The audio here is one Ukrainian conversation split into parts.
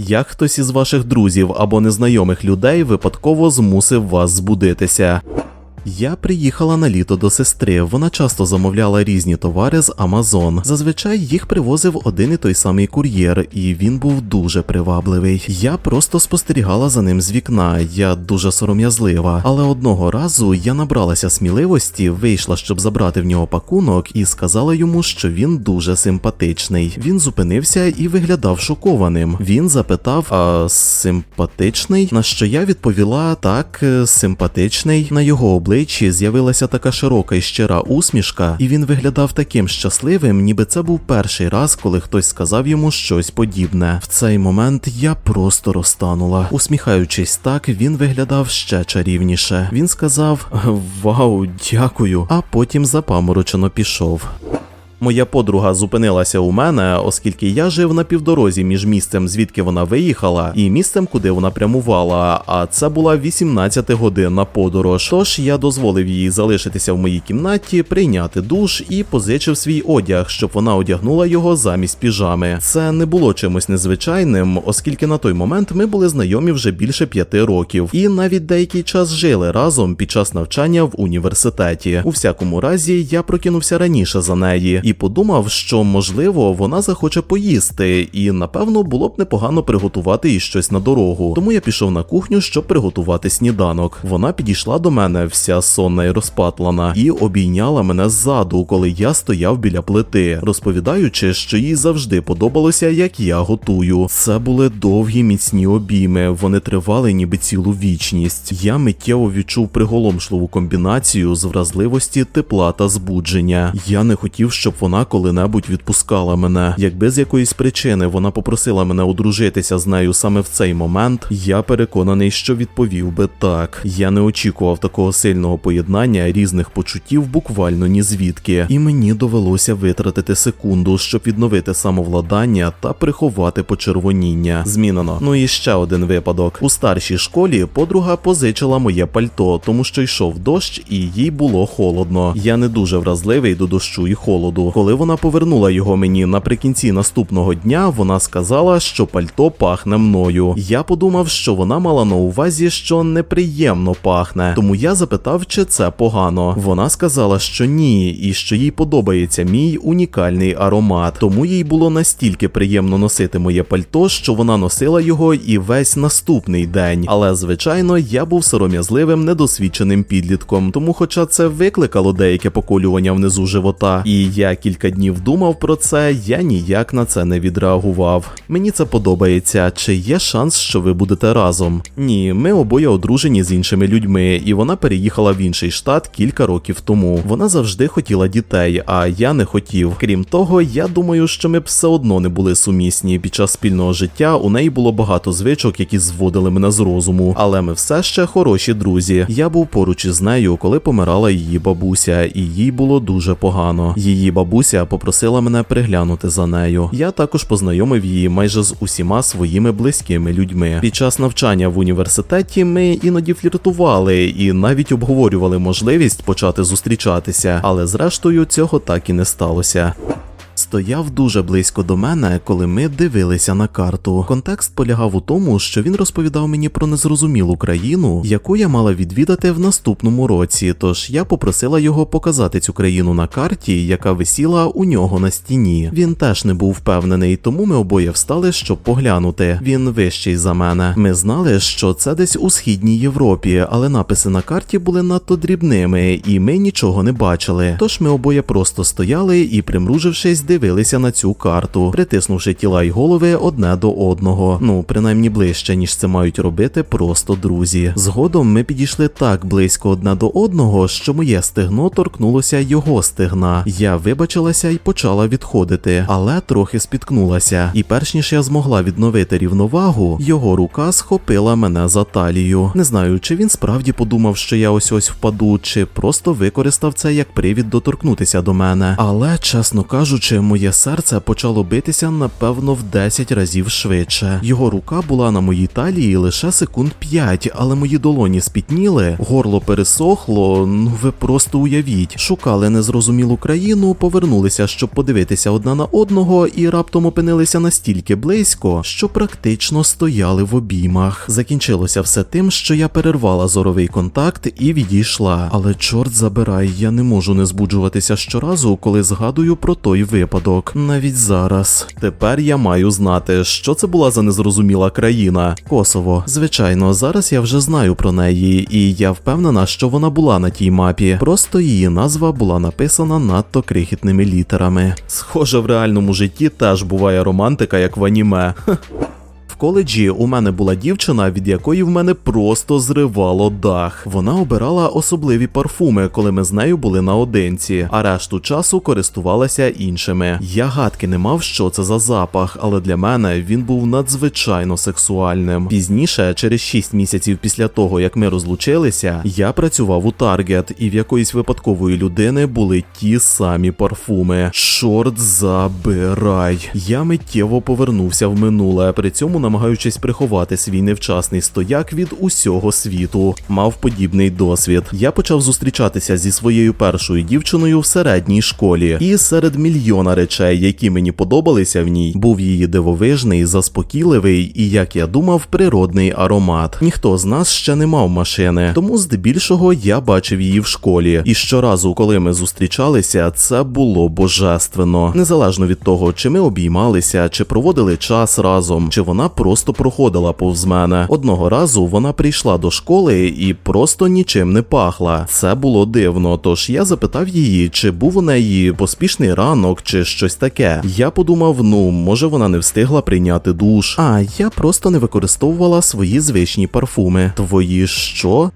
Як хтось із ваших друзів або незнайомих людей випадково змусив вас збудитися. Я приїхала на літо до сестри. Вона часто замовляла різні товари з Амазон. Зазвичай їх привозив один і той самий кур'єр, і він був дуже привабливий. Я просто спостерігала за ним з вікна. Я дуже сором'язлива. Але одного разу я набралася сміливості, вийшла, щоб забрати в нього пакунок, і сказала йому, що він дуже симпатичний. Він зупинився і виглядав шокованим. Він запитав: а симпатичний? На що я відповіла так, е, симпатичний. На його обличчі з'явилася така широка і щира усмішка, і він виглядав таким щасливим, ніби це був перший раз, коли хтось сказав йому щось подібне. В цей момент я просто розтанула. Усміхаючись так, він виглядав ще чарівніше. Він сказав Вау, дякую, а потім запаморочено пішов. Моя подруга зупинилася у мене, оскільки я жив на півдорозі між місцем, звідки вона виїхала, і місцем, куди вона прямувала. А це була 18 годинна подорож. Тож я дозволив їй залишитися в моїй кімнаті, прийняти душ і позичив свій одяг, щоб вона одягнула його замість піжами. Це не було чимось незвичайним, оскільки на той момент ми були знайомі вже більше п'яти років, і навіть деякий час жили разом під час навчання в університеті. У всякому разі, я прокинувся раніше за неї і подумав, що можливо вона захоче поїсти, і напевно було б непогано приготувати їй щось на дорогу. Тому я пішов на кухню, щоб приготувати сніданок. Вона підійшла до мене, вся сонна і розпатлана, і обійняла мене ззаду, коли я стояв біля плити, розповідаючи, що їй завжди подобалося, як я готую. Це були довгі міцні обійми. Вони тривали ніби цілу вічність. Я миттєво відчув приголомшливу комбінацію з вразливості, тепла та збудження. Я не хотів, щоб вона коли-небудь відпускала мене. Якби з якоїсь причини вона попросила мене одружитися з нею саме в цей момент, я переконаний, що відповів би так. Я не очікував такого сильного поєднання різних почуттів буквально ні звідки, і мені довелося витратити секунду, щоб відновити самовладання та приховати почервоніння. Змінено. Ну і ще один випадок. У старшій школі подруга позичила моє пальто, тому що йшов дощ і їй було холодно. Я не дуже вразливий до дощу і холоду. Коли вона повернула його мені наприкінці наступного дня, вона сказала, що пальто пахне мною. Я подумав, що вона мала на увазі, що неприємно пахне, тому я запитав, чи це погано. Вона сказала, що ні, і що їй подобається мій унікальний аромат. Тому їй було настільки приємно носити моє пальто, що вона носила його і весь наступний день. Але звичайно, я був сором'язливим, недосвідченим підлітком. Тому, хоча це викликало деяке поколювання внизу живота, і я кілька днів думав про це, я ніяк на це не відреагував. Мені це подобається. Чи є шанс, що ви будете разом? Ні, ми обоє одружені з іншими людьми, і вона переїхала в інший штат кілька років тому. Вона завжди хотіла дітей, а я не хотів. Крім того, я думаю, що ми б все одно не були сумісні. Під час спільного життя у неї було багато звичок, які зводили мене з розуму. Але ми все ще хороші друзі. Я був поруч із нею, коли помирала її бабуся, і їй було дуже погано. Її бабуся попросила мене приглянути за нею. Я також познайомив її майже з усіма своїми близькими людьми. Під час навчання в університеті ми іноді фліртували і навіть обговорювали можливість почати зустрічатися, але зрештою цього так і не сталося. Стояв дуже близько до мене, коли ми дивилися на карту. Контекст полягав у тому, що він розповідав мені про незрозумілу країну, яку я мала відвідати в наступному році. Тож я попросила його показати цю країну на карті, яка висіла у нього на стіні. Він теж не був впевнений, тому ми обоє встали, щоб поглянути. Він вищий за мене. Ми знали, що це десь у східній Європі, але написи на карті були надто дрібними, і ми нічого не бачили. Тож ми обоє просто стояли і, примружившись, дивилися на цю карту, притиснувши тіла й голови одне до одного. Ну, принаймні ближче, ніж це мають робити просто друзі. Згодом ми підійшли так близько одне до одного, що моє стегно торкнулося його стегна. Я вибачилася і почала відходити, але трохи спіткнулася. І перш ніж я змогла відновити рівновагу, його рука схопила мене за талію. Не знаю, чи він справді подумав, що я ось ось впаду, чи просто використав це як привід доторкнутися до мене. Але, чесно кажучи, Інакше моє серце почало битися напевно в 10 разів швидше. Його рука була на моїй талії лише секунд 5, але мої долоні спітніли, горло пересохло. Ну ви просто уявіть. Шукали незрозумілу країну, повернулися, щоб подивитися одна на одного, і раптом опинилися настільки близько, що практично стояли в обіймах. Закінчилося все тим, що я перервала зоровий контакт і відійшла. Але чорт забирай, я не можу не збуджуватися щоразу, коли згадую про той випадок. Навіть зараз. Тепер я маю знати, що це була за незрозуміла країна. Косово. Звичайно, зараз я вже знаю про неї, і я впевнена, що вона була на тій мапі. Просто її назва була написана надто крихітними літерами. Схоже, в реальному житті теж буває романтика, як в аніме. Коледжі у мене була дівчина, від якої в мене просто зривало дах. Вона обирала особливі парфуми, коли ми з нею були наодинці, а решту часу користувалася іншими. Я гадки не мав, що це за запах, але для мене він був надзвичайно сексуальним. Пізніше, через 6 місяців після того, як ми розлучилися, я працював у Таргет, і в якоїсь випадкової людини були ті самі парфуми. Чорт забирай. Я миттєво повернувся в минуле, при цьому намагаючись приховати свій невчасний стояк від усього світу. Мав подібний досвід. Я почав зустрічатися зі своєю першою дівчиною в середній школі, і серед мільйона речей, які мені подобалися в ній, був її дивовижний, заспокійливий і, як я думав, природний аромат. Ніхто з нас ще не мав машини, тому здебільшого я бачив її в школі. І щоразу, коли ми зустрічалися, це було божественно. Незалежно від того, чи ми обіймалися, чи проводили час разом, чи вона просто проходила повз мене. Одного разу вона прийшла до школи і просто нічим не пахла. Це було дивно. Тож я запитав її, чи був у неї поспішний ранок, чи щось таке. Я подумав, ну може вона не встигла прийняти душ. А я просто не використовувала свої звичні парфуми. Твої що?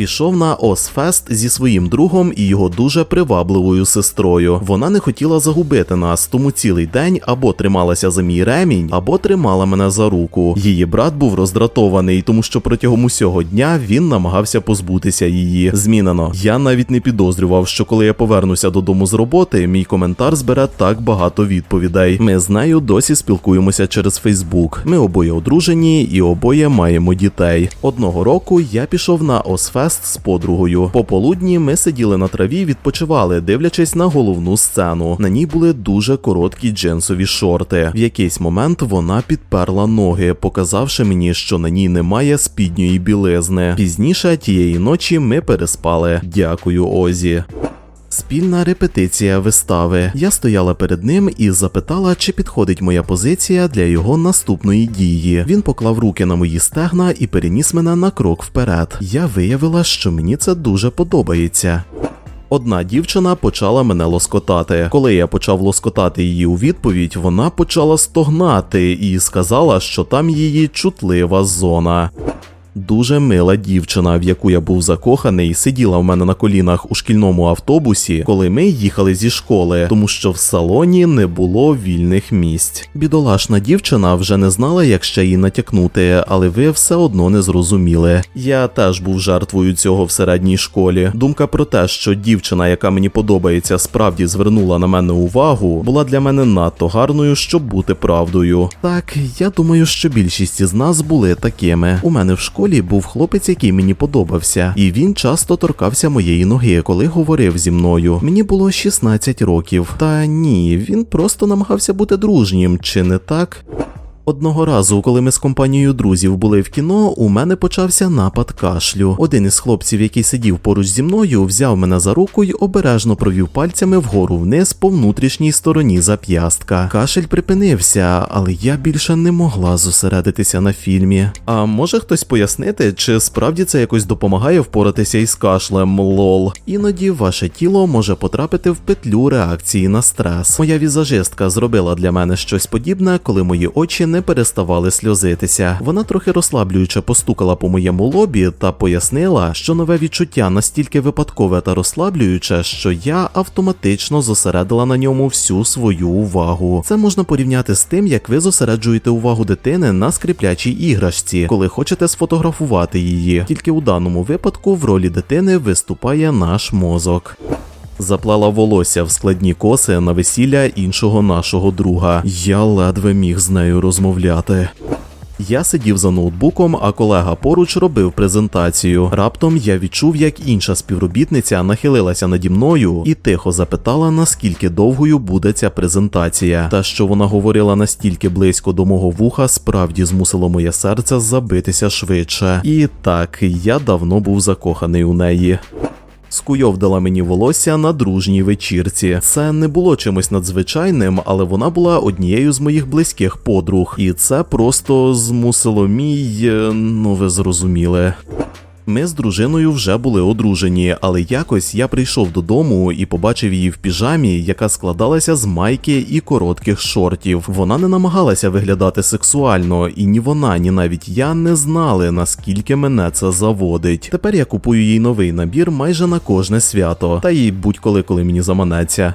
Пішов на Осфест зі своїм другом і його дуже привабливою сестрою. Вона не хотіла загубити нас, тому цілий день або трималася за мій ремінь, або тримала мене за руку. Її брат був роздратований, тому що протягом усього дня він намагався позбутися її. Змінено. Я навіть не підозрював, що коли я повернуся додому з роботи, мій коментар збере так багато відповідей. Ми з нею досі спілкуємося через Фейсбук. Ми обоє одружені і обоє маємо дітей. Одного року я пішов на Осфест з подругою. Пополудні ми сиділи на траві, відпочивали, дивлячись на головну сцену. На ній були дуже короткі джинсові шорти. В якийсь момент вона підперла ноги, показавши мені, що на ній немає спідньої білизни. Пізніше тієї ночі ми переспали. Дякую, Озі. Спільна репетиція вистави. Я стояла перед ним і запитала, чи підходить моя позиція для його наступної дії. Він поклав руки на мої стегна і переніс мене на крок вперед. Я виявила, що мені це дуже подобається. Одна дівчина почала мене лоскотати. Коли я почав лоскотати її у відповідь, вона почала стогнати і сказала, що там її чутлива зона. Дуже мила дівчина, в яку я був закоханий, сиділа в мене на колінах у шкільному автобусі, коли ми їхали зі школи, тому що в салоні не було вільних місць. Бідолашна дівчина вже не знала, як ще їй натякнути, але ви все одно не зрозуміли. Я теж був жертвою цього в середній школі. Думка про те, що дівчина, яка мені подобається, справді звернула на мене увагу, була для мене надто гарною, щоб бути правдою. Так, я думаю, що більшість із нас були такими. У мене в школі був хлопець, який мені подобався, і він часто торкався моєї ноги, коли говорив зі мною. Мені було 16 років. Та ні, він просто намагався бути дружнім, чи не так? Одного разу, коли ми з компанією друзів були в кіно, у мене почався напад кашлю. Один із хлопців, який сидів поруч зі мною, взяв мене за руку й обережно провів пальцями вгору вниз по внутрішній стороні зап'ястка. Кашель припинився, але я більше не могла зосередитися на фільмі. А може хтось пояснити, чи справді це якось допомагає впоратися із кашлем? Лол. Іноді ваше тіло може потрапити в петлю реакції на стрес. Моя візажистка зробила для мене щось подібне, коли мої очі не переставали сльозитися. Вона трохи розслаблююче постукала по моєму лобі та пояснила, що нове відчуття настільки випадкове та розслаблююче, що я автоматично зосередила на ньому всю свою увагу. Це можна порівняти з тим, як ви зосереджуєте увагу дитини на скріплячій іграшці, коли хочете сфотографувати її. Тільки у даному випадку в ролі дитини виступає наш мозок. Заплела волосся в складні коси на весілля іншого нашого друга. Я ледве міг з нею розмовляти. Я сидів за ноутбуком, а колега поруч робив презентацію. Раптом я відчув, як інша співробітниця нахилилася наді мною і тихо запитала, наскільки довгою буде ця презентація. Та що вона говорила настільки близько до мого вуха, справді змусило моє серце забитися швидше. І так, я давно був закоханий у неї. Скуйовдала мені волосся на дружній вечірці. Це не було чимось надзвичайним, але вона була однією з моїх близьких подруг, і це просто змусило мій. е, ну ви зрозуміли. Ми з дружиною вже були одружені, але якось я прийшов додому і побачив її в піжамі, яка складалася з майки і коротких шортів. Вона не намагалася виглядати сексуально, і ні вона, ні навіть я не знали, наскільки мене це заводить. Тепер я купую їй новий набір майже на кожне свято, та й будь-коли, коли мені заманеться.